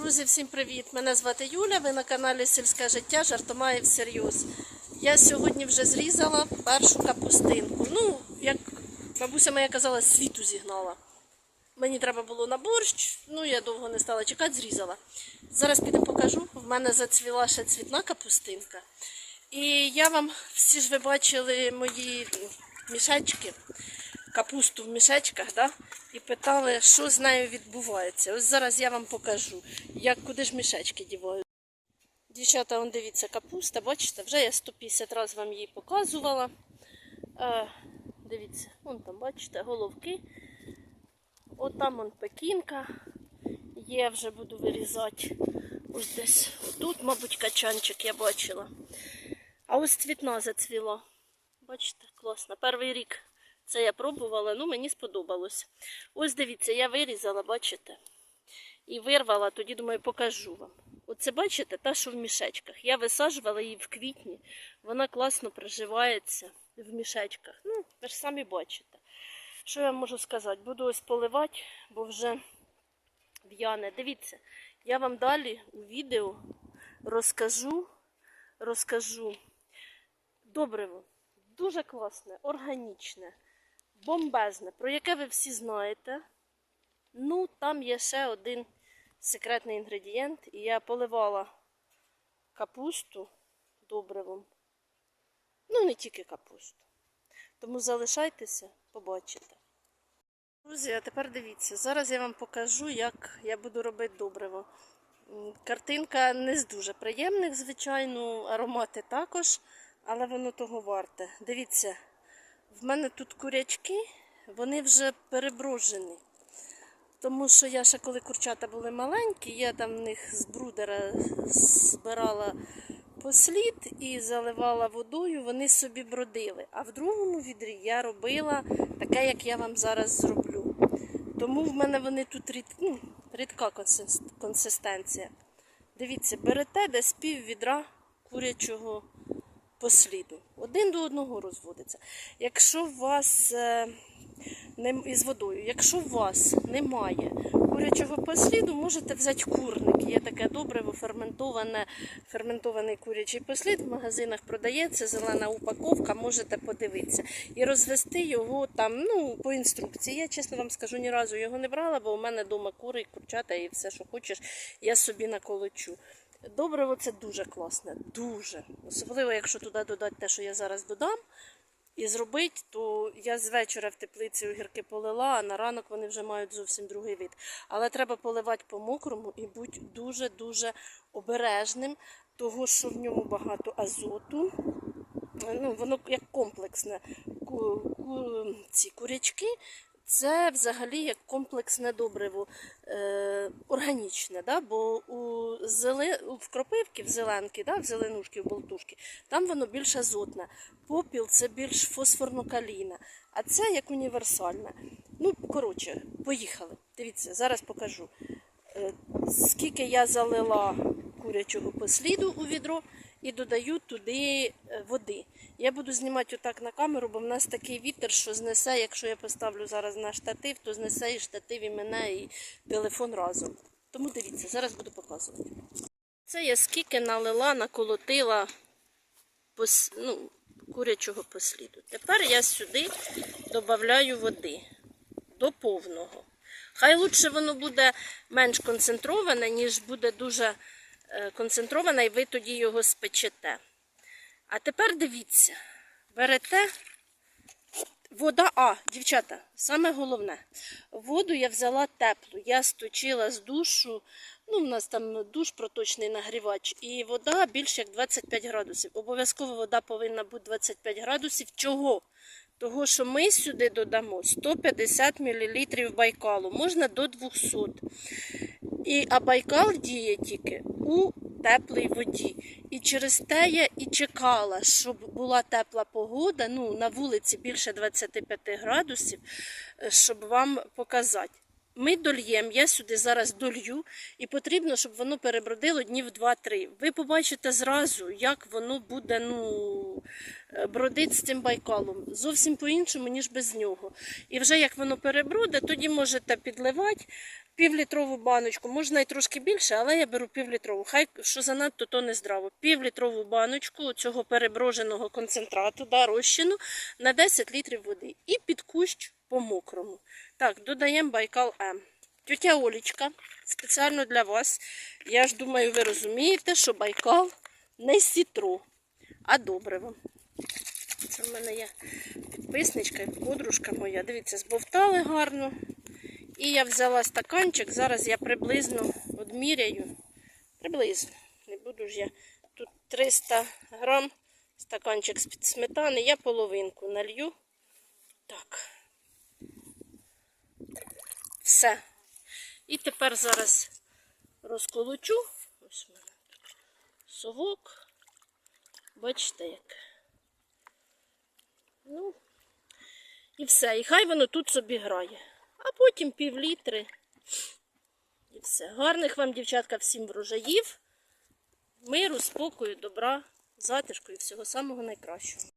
Друзі, всім привіт! Мене звати Юля. Ви на каналі Сільське життя Жартомаєв всерйоз. Я сьогодні вже зрізала першу капустинку. Ну, як бабуся моя казала, світу зігнала. Мені треба було на борщ, ну я довго не стала чекати, зрізала. Зараз піду покажу. В мене зацвіла ще цвітна капустинка. І я вам всі ж ви бачили мої мішечки, капусту в мішечках, да? І питали, що з нею відбувається. Ось зараз я вам покажу, як куди ж мішечки діваю. Дівчата, он дивіться, капуста, бачите, вже я 150 разів вам її показувала. Е, дивіться, вон там, бачите, головки. От там он пекінка. Є, вже буду вирізати. Ось десь тут, мабуть, качанчик я бачила. А ось цвітна зацвіла. Бачите, класно. Перший рік це я пробувала, ну мені сподобалось. Ось дивіться, я вирізала, бачите? І вирвала, тоді думаю, покажу вам. Оце бачите, та, що в мішечках. Я висаджувала її в квітні. Вона класно приживається в мішечках. Ну, ви ж самі бачите. Що я можу сказати? Буду ось поливати, бо вже в'яне. Дивіться, я вам далі у відео розкажу, розкажу добриво. Дуже класне, органічне, бомбезне, про яке ви всі знаєте. Ну, там є ще один секретний інгредієнт, і я поливала капусту добривом. Ну, не тільки капусту. Тому залишайтеся, побачите. Друзі, а тепер дивіться, зараз я вам покажу, як я буду робити добриво. Картинка не з дуже приємних, звичайно, аромати також, але воно того варте. Дивіться, в мене тут курячки, вони вже переброжені. Тому що я ще коли курчата були маленькі, я там в них з брудера збирала послід і заливала водою, вони собі бродили. А в другому відрі я робила таке, як я вам зараз зроблю. Тому в мене вони тут рід, ну, рідка консис- консистенція. Дивіться, берете десь пів відра курячого посліду. Один до одного розводиться. Якщо у вас е, із водою, якщо у вас немає курячого посліду, можете взяти курник. Є таке добриво ферментоване, ферментований курячий послід. В магазинах продається зелена упаковка, можете подивитися. І розвести його там, ну, по інструкції. Я чесно вам скажу, ні разу його не брала, бо у мене вдома кури, курчата і все, що хочеш, я собі наколочу. Добриво це дуже класне, дуже. Особливо, якщо туди додати те, що я зараз додам, і зробити, то я з вечора в теплиці огірки полила, а на ранок вони вже мають зовсім другий вид. Але треба поливати по мокрому і бути дуже-дуже обережним, того що в ньому багато азоту. Ну, воно як комплексне. Ку, ку, ці курячки це взагалі як комплексне добриво е, органічне, да? бо у зеле, в кропивки, в зеленки, да? в зеленушки, в болтушки, там воно більш азотне. Попіл це більш фосфорно-калійне, а це як універсальне. Ну, коротше, поїхали. Дивіться, зараз покажу. Е, скільки я залила курячого посліду у відро і додаю туди води. Я буду знімати отак на камеру, бо в нас такий вітер, що знесе, якщо я поставлю зараз на штатив, то знесе і штатив, і мене, і телефон разом. Тому дивіться, зараз буду показувати. Це я скільки налила, наколотила пос... ну, курячого посліду. Тепер я сюди додаю води до повного. Хай лучше воно буде менш концентроване, ніж буде дуже е, концентроване, і ви тоді його спечете. А тепер дивіться, берете вода, а, дівчата, саме головне, воду я взяла теплу. Я сточила з душу, ну, в нас там душ проточний нагрівач, і вода більше як 25 градусів. Обов'язково вода повинна бути 25 градусів. Чого? Того, що ми сюди додамо 150 мл байкалу, можна до 200. І, а байкал діє тільки у теплій воді. І через те я і чекала, щоб була тепла погода, ну, на вулиці більше 25 градусів, е, щоб вам показати. Ми дольємо, я сюди зараз долью, і потрібно, щоб воно перебродило днів 2-3. Ви побачите зразу, як воно буде ну, е, бродити з цим байкалом. Зовсім по-іншому, ніж без нього. І вже як воно переброде, тоді можете підливати. півлітрову баночку, можна і трошки більше, але я беру півлітрову. Хай що занадто, то не здраво. Півлітрову баночку цього переброженого концентрату, да, розчину на 10 літрів води. І під кущ по мокрому. Так, додаємо Байкал М. Тетя Олічка, спеціально для вас. Я ж думаю, ви розумієте, що Байкал не сітро, а добриво. Це в мене є підписничка і подружка моя. Дивіться, збовтали гарно. І я взяла стаканчик. Зараз я приблизно одміряю. Приблизно. Не буду ж я. Тут 300 грам стаканчик з-під сметани. Я половинку налью. Так. Все. І тепер зараз розколочу. Ось у мене совок. Бачите, як. Ну, і все. І хай воно тут собі грає. А потім пів літри. І все. Гарних вам, дівчатка, всім врожаїв. Миру, спокою, добра, затишку і всього самого найкращого.